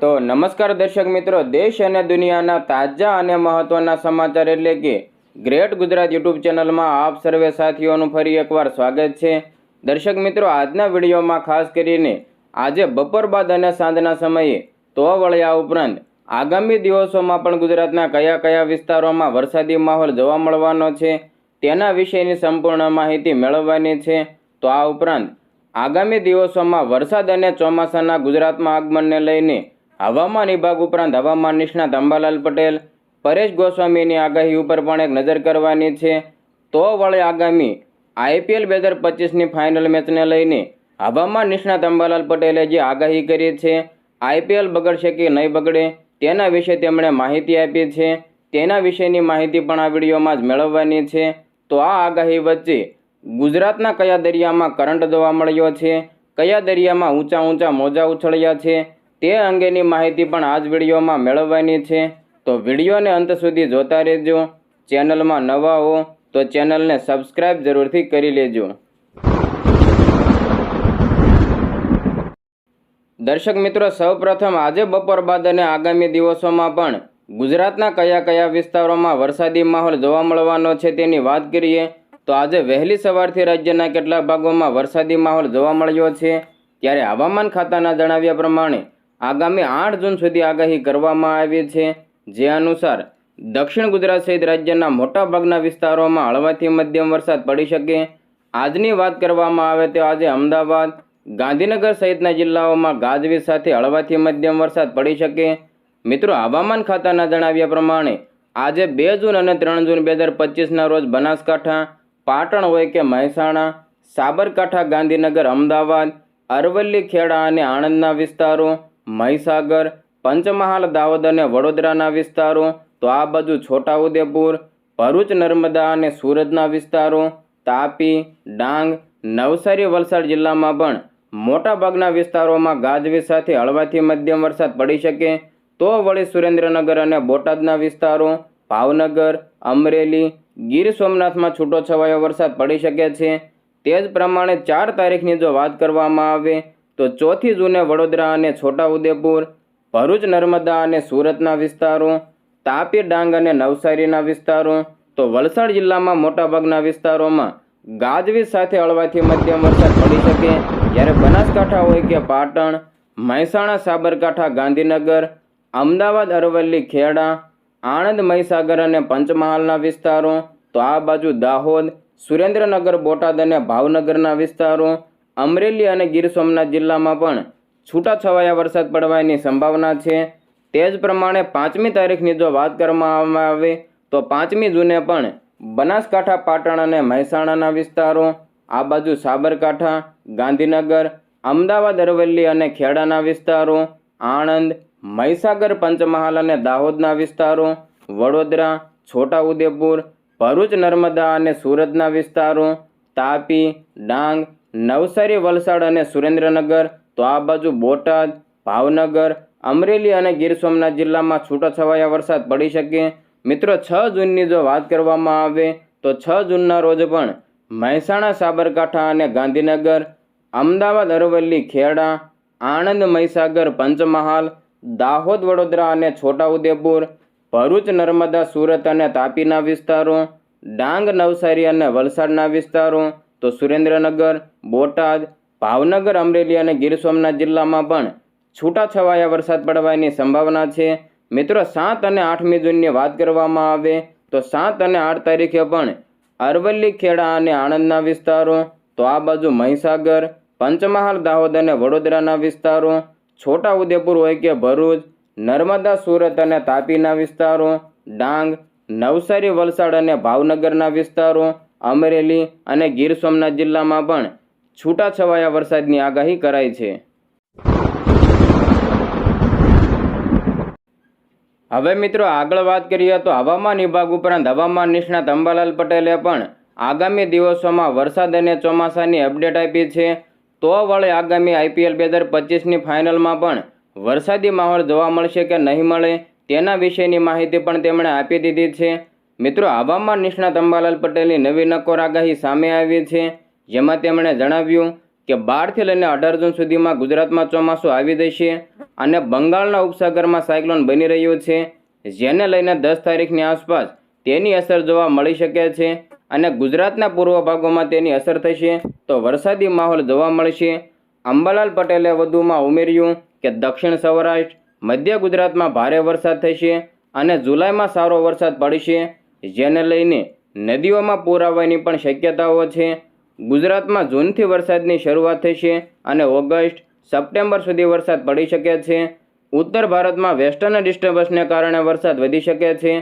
તો નમસ્કાર દર્શક મિત્રો, દેશ અને દુનિયાના તાજા અને મહત્વના સમાચાર એટલે કે ગ્રેટ ગુજરાત યુટ્યુબ ચેનલમાં આપ સર્વે સાથીઓનું ફરી એકવાર સ્વાગત છે. દર્શક મિત્રો, આજના વિડીયોમાં ખાસ કરીને આજે બપોર બાદ અને સાંજના સમયે તો વળ્યા ઉપરાંત આગામી દિવસોમાં પણ ગુજરાતના કયા કયા વિસ્તારોમાં વરસાદી માહોલ જોવા મળવાનો છે, તેના વિશેની સંપૂર્ણ માહિતી મેળવવાની છે. તો આ ઉપરાંત આગામી દિવસોમાં વરસાદ અને ચોમાસાના ગુજરાતમાં આગમનને લઈને હવામાન વિભાગ ઉપરાંત હવામાન નિષ્ણાત અંબાલાલ પટેલ, પરેશ ગોસ્વામીની આગાહી ઉપર પણ એક નજર કરવાની છે. તો વળે આગામી આઈપીએલ બે હજાર પચીસની ફાઇનલ મેચને લઈને હવામાન નિષ્ણાત અંબાલાલ પટેલે જે આગાહી કરી છે, આઈપીએલ બગડશે કે નહીં બગડે, તેના વિશે તેમણે માહિતી આપી છે. તેના વિશેની માહિતી પણ આ વિડીયોમાં જ મેળવવાની છે. તો આ આગાહી વચ્ચે ગુજરાતના કયા દરિયામાં કરંટ જોવા મળ્યો છે? કયા દરિયામાં ઊંચા ઊંચા મોજા ઉછળ્યા છે? તે અંગેની માહિતી પણ આ જ વિડીયોમાં મેળવવાની છે. તો વિડીયોને અંત સુધી જોતા રહેજો. ચેનલમાં નવા હો તો ચેનલને સબસ્ક્રાઈબ જરૂરથી કરી લેજો. દર્શક મિત્રો, સૌપ્રથમ આજે બપોર બાદ અને આગામી દિવસોમાં પણ ગુજરાતના કયા કયા વિસ્તારોમાં વરસાદી માહોલ જોવા મળવાનો છે તેની વાત કરીએ, તો આજે વહેલી સવારથી રાજ્યના કેટલાક ભાગોમાં વરસાદી માહોલ જોવા મળ્યો છે. ત્યારે હવામાન ખાતાના જણાવ્યા પ્રમાણે આગામી આઠ જૂન સુધી આગાહી કરવામાં આવી છે. જે અનુસાર, દક્ષિણ ગુજરાત સહિત રાજ્યના મોટાભાગના વિસ્તારોમાં હળવાથી મધ્યમ વરસાદ પડી શકે. આજની વાત કરવામાં આવે તો આજે અમદાવાદ, ગાંધીનગર સહિતના જિલ્લાઓમાં ગાજવીજ સાથે હળવાથી મધ્યમ વરસાદ પડી શકે. મિત્રો, હવામાન ખાતાના જણાવ્યા પ્રમાણે, આજે બે જૂન અને ત્રણ જૂન બે હજાર પચીસના રોજ બનાસકાંઠા, પાટણ હોય કે મહેસાણા, સાબરકાંઠા, ગાંધીનગર, અમદાવાદ, અરવલ્લી, ખેડા અને આણંદના વિસ્તારો મહીસાગર, પંચમહાલ, દાહોદ અને વડોદરાના વિસ્તારો, તો આ બાજુ છોટાઉદેપુર, ભરૂચ, નર્મદા અને સુરતના વિસ્તારો, તાપી, ડાંગ, નવસારી, વલસાડ જિલ્લામાં પણ મોટાભાગના વિસ્તારોમાં ગાજવીજ સાથે હળવાથી મધ્યમ વરસાદ પડી શકે, તો વળી સુરેન્દ્રનગર અને બોટાદના વિસ્તારો, ભાવનગર, અમરેલી, ગીર સોમનાથમાં છૂટોછવાયો વરસાદ પડી શકે છે. તે જ પ્રમાણે ચાર તારીખની જો વાત કરવામાં આવે તો ચોથી જૂને વડોદરા અને છોટાઉદેપુર, ભરૂચ, નર્મદા અને સુરતના વિસ્તારો, તાપી, ડાંગ અને નવસારીના વિસ્તારો, તો વલસાડ જિલ્લામાં મોટાભાગના વિસ્તારોમાં ગાજવીજ સાથે હળવાથી મધ્યમ વરસાદ પડી શકે જ્યારે બનાસકાંઠા હોય કે પાટણ, મહેસાણા, સાબરકાંઠા, ગાંધીનગર, અમદાવાદ, અરવલ્લી, ખેડા, આણંદ, મહીસાગર અને પંચમહાલના વિસ્તારો, તો આ બાજુ દાહોદ, સુરેન્દ્રનગર, બોટાદ અને ભાવનગરના વિસ્તારો અમરેલી અને ગીર સોમનાથ જિલ્લામાં પણ છૂટાછવાયા વરસાદ પડવાની સંભાવના છે. તે જ પ્રમાણે પાંચમી તારીખની જો વાત કરવામાં આવે તો પાંચમી જૂને પણ બનાસકાંઠા, પાટણ અને મહેસાણાના વિસ્તારો, આ બાજુ સાબરકાંઠા, ગાંધીનગર, અમદાવાદ, અરવલ્લી અને ખેડાના વિસ્તારો, આણંદ, મહીસાગર, પંચમહાલ અને દાહોદના વિસ્તારો, વડોદરા, છોટાઉદેપુર, ભરૂચ, નર્મદા અને સુરતના વિસ્તારો, તાપી, ડાંગ નવસારી, વલસાડ અને સુરેન્દ્રનગર. તો આ બાજુ બોટાદ, ભાવનગર, અમરેલી અને ગીર સોમનાથ જિલ્લામાં છૂટાછવાયા વરસાદ પડી શકે. મિત્રો, છ જૂનની જો વાત કરવામાં આવે, તો છ જૂનના રોજ પણ મહેસાણા, સાબરકાંઠા અને ગાંધીનગર, અમદાવાદ, અરવલ્લી, ખેડા, આણંદ, મહીસાગર, પંચમહાલ, દાહોદ, વડોદરા અને છોટાઉદેપુર, ભરૂચ, નર્મદા, સુરત અને તાપીના વિસ્તારો, ડાંગ, નવસારી અને વલસાડના વિસ્તારો તો સુરેન્દ્રનગર, બોટાદ, ભાવનગર, અમરેલી અને ગીર સોમનાથ જિલ્લામાં પણ છૂટાછવાયા વરસાદ પડવાની સંભાવના છે. મિત્રો, સાત અને આઠમી જૂનની વાત કરવામાં આવે તો સાત અને આઠ તારીખે પણ અરવલ્લી, ખેડા અને આણંદના વિસ્તારો, તો આ બાજુ મહીસાગર, પંચમહાલ, દાહોદ અને વડોદરાના વિસ્તારો, છોટાઉદેપુર હોય કે ભરૂચ, નર્મદા, સુરત અને તાપીના વિસ્તારો, ડાંગ, નવસારી, વલસાડ અને ભાવનગરના વિસ્તારો અમરેલી અને ગીર સોમનાથ જિલ્લામાં પણ છૂટાછવાયા વરસાદની આગાહી કરાઈ છે. હવે મિત્રો આગળ વાત કરીએ તો હવામાન વિભાગ ઉપરાંત હવામાન નિષ્ણાત અંબાલાલ પટેલે પણ આગામી દિવસોમાં વરસાદ અને ચોમાસાની અપડેટ આપી છે. તો વળે આગામી આઈપીએલ બે હજાર પચીસની ફાઇનલમાં પણ વરસાદી માહોલ જોવા મળશે કે નહીં મળે તેના વિશેની માહિતી પણ તેમણે આપી દીધી છે. મિત્રો હવામાન નિષ્ણાત અંબાલાલ પટેલની નવી નકોર આગાહી સામે આવી છે. જેમાં તેમણે જણાવ્યું કે બારથી લઈને અઢાર જૂન સુધીમાં ગુજરાતમાં ચોમાસું આવી જશે અને બંગાળના ઉપસાગરમાં સાયક્લોન બની રહ્યો છે. જેને લઈને દસ તારીખની આસપાસ તેની અસર જોવા મળી શકે છે અને ગુજરાતના પૂર્વ ભાગોમાં તેની અસર થશે તો વરસાદી માહોલ જોવા મળશે. અંબાલાલ પટેલે વધુમાં ઉમેર્યું કે દક્ષિણ સૌરાષ્ટ્ર, મધ્ય ગુજરાતમાં ભારે વરસાદ થશે અને જુલાઈમાં સારો વરસાદ પડશે. જેને લઈને નદીઓમાં પૂર આવવાની પણ શક્યતાઓ છે. ગુજરાતમાં જૂનથી વરસાદની શરૂઆત થશે અને ઓગસ્ટ, સપ્ટેમ્બર સુધી વરસાદ પડી શકે છે. ઉત્તર ભારતમાં વેસ્ટર્ન ડિસ્ટર્બન્સને કારણે વરસાદ વધી શકે છે.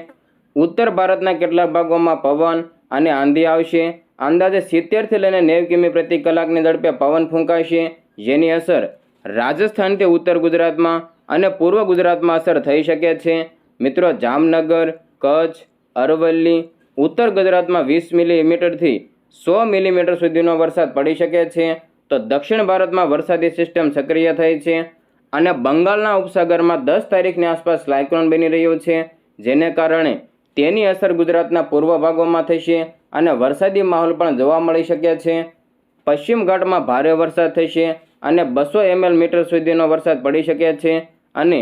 ઉત્તર ભારતના કેટલાક ભાગોમાં પવન અને આંધી આવશે. અંદાજે સિત્તેરથી લઈને નેવ કિમી પ્રતિ કલાકની ઝડપે પવન ફૂંકાશે, જેની અસર રાજસ્થાનથી ઉત્તર ગુજરાતમાં અને પૂર્વ ગુજરાતમાં અસર થઈ શકે છે. મિત્રો, જામનગર, કચ્છ અરવલ્લી, ઉત્તર ગુજરાતમાં વીસ મિલીમીટરથી સો મિલીમીટર સુધીનો વરસાદ પડી શકે છે. તો દક્ષિણ ભારતમાં વરસાદી સિસ્ટમ સક્રિય થઈ છે અને બંગાળના ઉપસાગરમાં દસ તારીખની આસપાસ સાયક્લોન બની રહ્યું છે, જેને કારણે તેની અસર ગુજરાતના પૂર્વ ભાગોમાં થશે અને વરસાદી માહોલ પણ જોવા મળી શકે છે. પશ્ચિમ ઘાટમાં ભારે વરસાદ થશે અને બસો એમએલ મીટર સુધીનો વરસાદ પડી શકે છે અને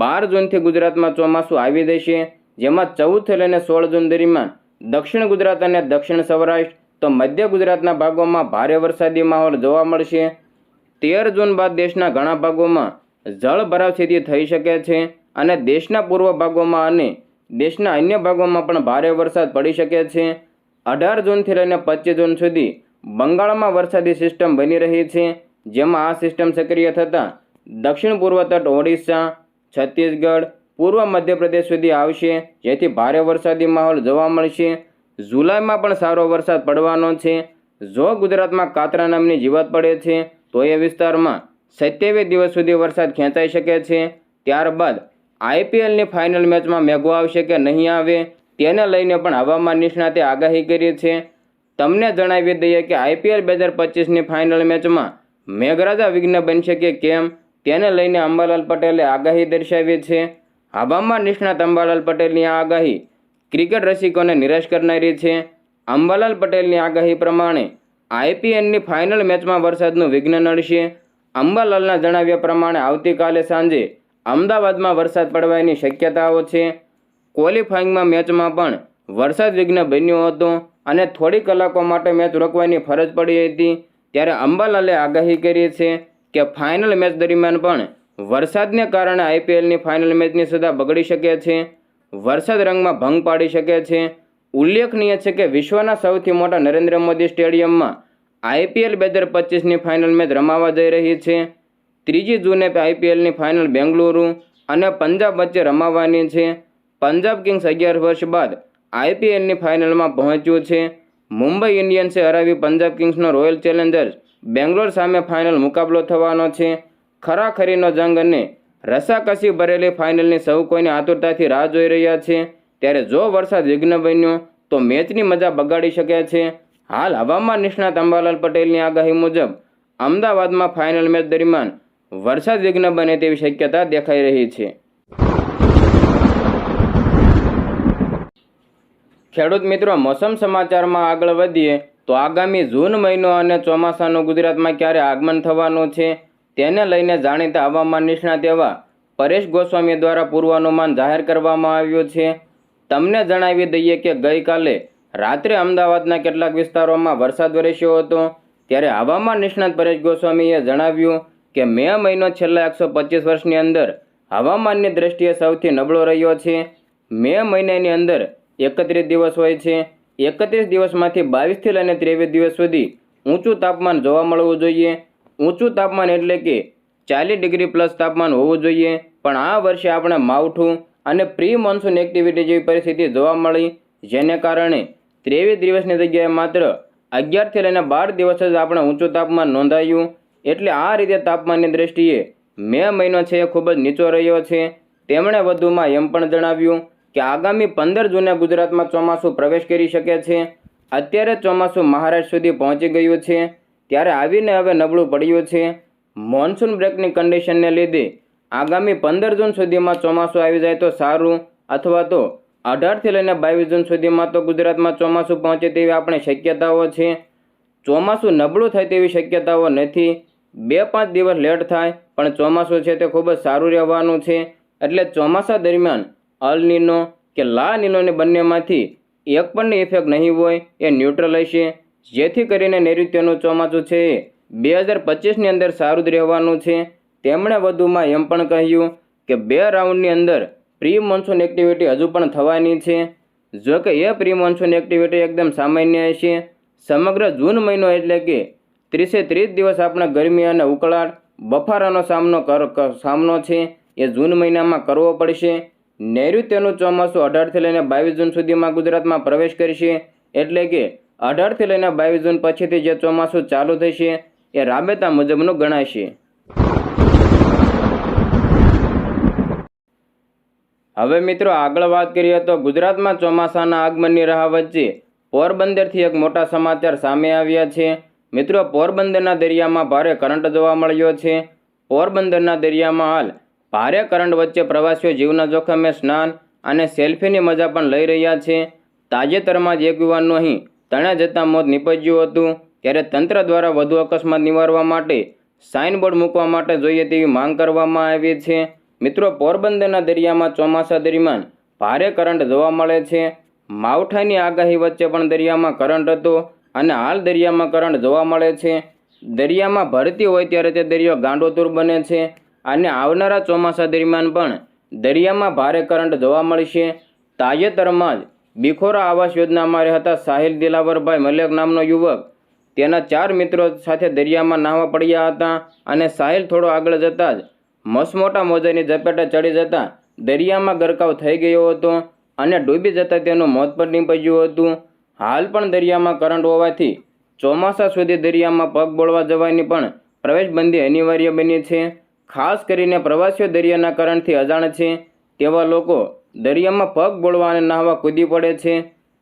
બાર જૂનથી ગુજરાતમાં ચોમાસું આવી જશે. જેમાં ચૌદથી લઈને સોળ જૂન દરમિયાન દક્ષિણ ગુજરાત અને દક્ષિણ સૌરાષ્ટ્ર તો મધ્ય ગુજરાતના ભાગોમાં ભારે વરસાદી માહોલ જોવા મળશે. તેર જૂન બાદ દેશના ઘણા ભાગોમાં જળભરાવ સ્થિતિ થઈ શકે છે અને દેશના પૂર્વ ભાગોમાં અને દેશના અન્ય ભાગોમાં પણ ભારે વરસાદ પડી શકે છે. અઢાર જૂનથી લઈને પચીસ જૂન સુધી બંગાળમાં વરસાદી સિસ્ટમ બની રહી છે, જેમાં આ સિસ્ટમ સક્રિય થતાં દક્ષિણ પૂર્વ તટ ઓડિશા, છત્તીસગઢ પૂર્વ મધ્યપ્રદેશ સુધી આવશે. જેથી ભારે વરસાદી માહોલ જોવા મળશે. જુલાઈમાં પણ સારો વરસાદ પડવાનો છે. જો ગુજરાતમાં કાતરા નામની જીવાત પડે છે, તો એ વિસ્તારમાં સત્યાવીસ દિવસ સુધી વરસાદ ખેંચાઈ શકે છે. ત્યારબાદ આઈપીએલની ફાઇનલ મેચમાં મેઘો આવશે કે નહીં આવે, તેને લઈને પણ હવામાન નિષ્ણાતે આગાહી કરી છે. તમને જણાવી દઈએ કે આઈપીએલ બે હજાર પચીસની ફાઇનલ મેચમાં મેઘરાજા વિઘ્ન બનશે કે કેમ, તેને લઈને અંબાલાલ પટેલે આગાહી દર્શાવી છે. હવામાન નિષ્ણાત અંબાલાલ પટેલની આ આગાહી ક્રિકેટ રસિકોને નિરાશ કરનારી છે. અંબાલાલ પટેલની આગાહી પ્રમાણે આઈપીએલની ફાઇનલ મેચમાં વરસાદનું વિઘ્ન નડશે. અંબાલાલના જણાવ્યા પ્રમાણે આવતીકાલે સાંજે અમદાવાદમાં વરસાદ પડવાની શક્યતાઓ છે. ક્વોલિફાઇંગમાં મેચમાં પણ વરસાદ વિઘ્ન બન્યો હતો અને થોડી કલાકો માટે મેચ રોકવાની ફરજ પડી હતી. ત્યારે અંબાલાલે આગાહી કરી છે કે ફાઇનલ મેચ દરમિયાન પણ વરસાદને કારણે આઈપીએલની ફાઇનલ મેચની સદા બગડી શકે છે, વરસાદ રંગમાં ભંગ પાડી શકે છે. ઉલ્લેખનીય છે કે વિશ્વના સૌથી મોટા નરેન્દ્ર મોદી સ્ટેડિયમમાં આઈપીએલ બે હજાર પચીસની ફાઇનલ મેચ રમાવા જઈ રહી છે. ત્રીજી જૂને આઈપીએલની ફાઇનલ બેંગલુરુ અને પંજાબ વચ્ચે રમાવાની છે. પંજાબ કિંગ્સ અગિયાર વર્ષ બાદ આઈપીએલની ફાઇનલમાં પહોંચ્યું છે. મુંબઈ ઇન્ડિયન્સે હરાવી પંજાબ કિંગ્સનો રોયલ ચેલેન્જર્સ બેંગ્લોર સામે ફાઇનલ મુકાબલો થવાનો છે. ખરાખરીનો જંગ અને રસાકસી ભરેલી ફાઇનલની સૌ કોઈને આતુરતાથી રાહ જોઈ રહ્યા છે. ત્યારે જો વરસાદ વિઘ્ન બન્યો, તો મેચની મજા બગાડી શક્યા છે. હાલ હવામાન નિષ્ણાત અંબાલાલ પટેલની આગાહી મુજબ, અમદાવાદમાં ફાઇનલ મેચ દરમિયાન વરસાદ વિઘ્ન બને તેવી શક્યતા દેખાઈ રહી છે. ખેડૂત મિત્રો, મોસમ સમાચારમાં આગળ વધીએ, તો આગામી જૂન મહિનો અને ચોમાસાનું ગુજરાતમાં ક્યારે આગમન થવાનું છે? તેને લઈને જાણીતા હવામાન નિષ્ણાત એવા પરેશ ગોસ્વામી દ્વારા પૂર્વાનુમાન જાહેર કરવામાં આવ્યું છે. તમને જણાવી દઈએ કે ગઈકાલે રાત્રે અમદાવાદના કેટલાક વિસ્તારોમાં વરસાદ વરસ્યો હતો. ત્યારે હવામાન નિષ્ણાત પરેશ ગોસ્વામીએ જણાવ્યું કે મે મહિનો છેલ્લા એકસો પચીસ વર્ષની અંદર હવામાનની દ્રષ્ટિએ સૌથી નબળો રહ્યો છે. મે મહિનાની અંદર એકત્રીસ દિવસ હોય છે. એકત્રીસ દિવસમાંથી બાવીસથી લઈને ત્રેવીસ દિવસ સુધી ઊંચું તાપમાન જોવા મળવું જોઈએ. ઊંચું તાપમાન એટલે કે ચાલીસ ડિગ્રી પ્લસ તાપમાન હોવું જોઈએ. પણ આ વર્ષે આપણે માવઠું અને પ્રી મોન્સૂન એક્ટિવિટી જેવી પરિસ્થિતિ જોવા મળી, જેને કારણે ત્રેવીસ દિવસની જગ્યાએ માત્ર અગિયારથી લઈને બાર દિવસ જ આપણે ઊંચું તાપમાન નોંધાયું. એટલે આ રીતે તાપમાનની દ્રષ્ટિએ મે મહિનો છે એ ખૂબ જ નીચો રહ્યો છે. તેમણે વધુમાં એમ પણ જણાવ્યું કે આગામી પંદર જૂને ગુજરાતમાં ચોમાસું પ્રવેશ કરી શકે છે. અત્યારે ચોમાસું મહારાષ્ટ્ર સુધી પહોંચી ગયું છે. ત્યારે આવીને હવે નબળું પડ્યું છે. મોન્સૂન બ્રેકની કન્ડિશનને લીધે આગામી પંદર જૂન સુધીમાં ચોમાસું આવી જાય તો સારું, અથવા તો અઢારથી લઈને બાવીસ જૂન સુધીમાં તો ગુજરાતમાં ચોમાસું પહોંચે તેવી આપણે શક્યતાઓ છે. ચોમાસું નબળું થાય તેવી શક્યતાઓ નથી. બે પાંચ દિવસ લેટ થાય, પણ ચોમાસું છે તે ખૂબ જ સારું રહેવાનું છે. એટલે ચોમાસા દરમિયાન અલ નીનો કે લા નીનોને બંનેમાંથી એક પણ ઇફેક્ટ નહીં હોય એ ન્યુટ્રલ હશે. જેથી કરીને નૈઋત્યનું ચોમાસું છે. બે હજાર પચીસની અંદર સારું જ રહેવાનું છે. તેમણે વધુમાં એમ પણ કહ્યું કે બે રાઉન્ડની અંદર પ્રી મોન્સૂન એક્ટિવિટી હજુ પણ થવાની છે. જો કે એ પ્રી મોન્સૂન એક્ટિવિટી એકદમ સામાન્ય છે. સમગ્ર જૂન મહિનો એટલે કે ત્રીસે ત્રીસ દિવસ આપણે ગરમી અને ઉકળાટ બફારાનો સામનો કર સામનો છે એ જૂન મહિનામાં કરવો પડશે. નૈઋત્યનું ચોમાસું અઢારથી લઈને બાવીસ જૂન સુધીમાં ગુજરાતમાં પ્રવેશ કરશે એટલે કે અઢારથી લઈને બાવીસ જૂન પછીથી જે ચોમાસું ચાલુ થશે એ રાબેતા મુજબનું ગણાશે. હવે મિત્રો આગળ વાત કરીએ તો ગુજરાતમાં ચોમાસાના આગમનની રાહ વચ્ચે પોરબંદરથી એક મોટા સમાચાર સામે આવ્યા છે. મિત્રો પોરબંદરના દરિયામાં ભારે કરંટ જોવા મળ્યો છે. પોરબંદરના દરિયામાં હાલ ભારે કરંટ વચ્ચે પ્રવાસીઓ જીવના જોખમે સ્નાન અને સેલ્ફીની મજા પણ લઈ રહ્યા છે. તાજેતરમાં જ એક યુવાનનું અહીં તણાઈ જતાં મોત નીપજ્યું હતું, ત્યારે તંત્ર દ્વારા વધુ અકસ્માત નિવારવા માટે સાઇનબોર્ડ મૂકવા માટે જોઈએ તેવી માંગ કરવામાં આવી છે. મિત્રો, પોરબંદરના દરિયામાં ચોમાસા દરમિયાન ભારે કરંટ જોવા મળે છે. માવઠાની આગાહી વચ્ચે પણ દરિયામાં કરંટ હતો અને હાલ દરિયામાં કરંટ જોવા મળે છે. દરિયામાં ભરતી હોય ત્યારે તે દરિયો ગાંડોતુર બને છે અને આવનારા ચોમાસા દરમિયાન પણ દરિયામાં ભારે કરંટ જોવા મળશે. તાજેતરમાં જ બિખોરા આવાસ યોજનામાં રહેતા સાહિલ દિલાવરભાઈ મલેક નામનો યુવક તેના ચાર મિત્રો સાથે દરિયામાં નાહવા પડ્યા હતા અને સાહિલ થોડો આગળ જતાં જ મસમોટા મોજાની ઝપેટે ચડી જતાં દરિયામાં ગરકાવ થઈ ગયો હતો અને ડૂબી જતાં તેનું મોત પણ નીપજ્યું હતું. હાલ પણ દરિયામાં કરંટ હોવાથી ચોમાસા સુધી દરિયામાં પગ બોળવા જવાની પણ પ્રવેશબંધી અનિવાર્ય બની છે. ખાસ કરીને પ્રવાસીઓ દરિયાના કરંટથી અજાણ છે તેવા લોકો દરિયામાં પગ બોળવા અને નાહવા કૂદી પડે છે,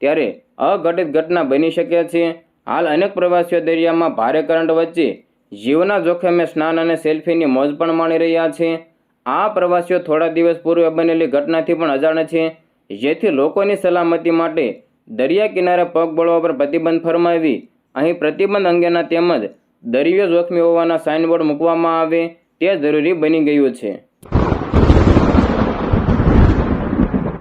ત્યારે અઘટિત ઘટના બની શકે છે. હાલ અનેક પ્રવાસીઓ દરિયામાં ભારે કરંટ વચ્ચે જીવના જોખમે સ્નાન અને સેલ્ફીની મોજ પણ માણી રહ્યા છે. આ પ્રવાસીઓ થોડા દિવસ પૂર્વે બનેલી ઘટનાથી પણ અજાણ છે, જેથી લોકોની સલામતી માટે દરિયા કિનારે પગ બોળવા પર પ્રતિબંધ ફરમાવી, અહીં પ્રતિબંધ અંગેના તેમજ દરિયો જોખમી હોવાના સાઇનબોર્ડ મૂકવામાં આવે તે જરૂરી બની ગયું છે.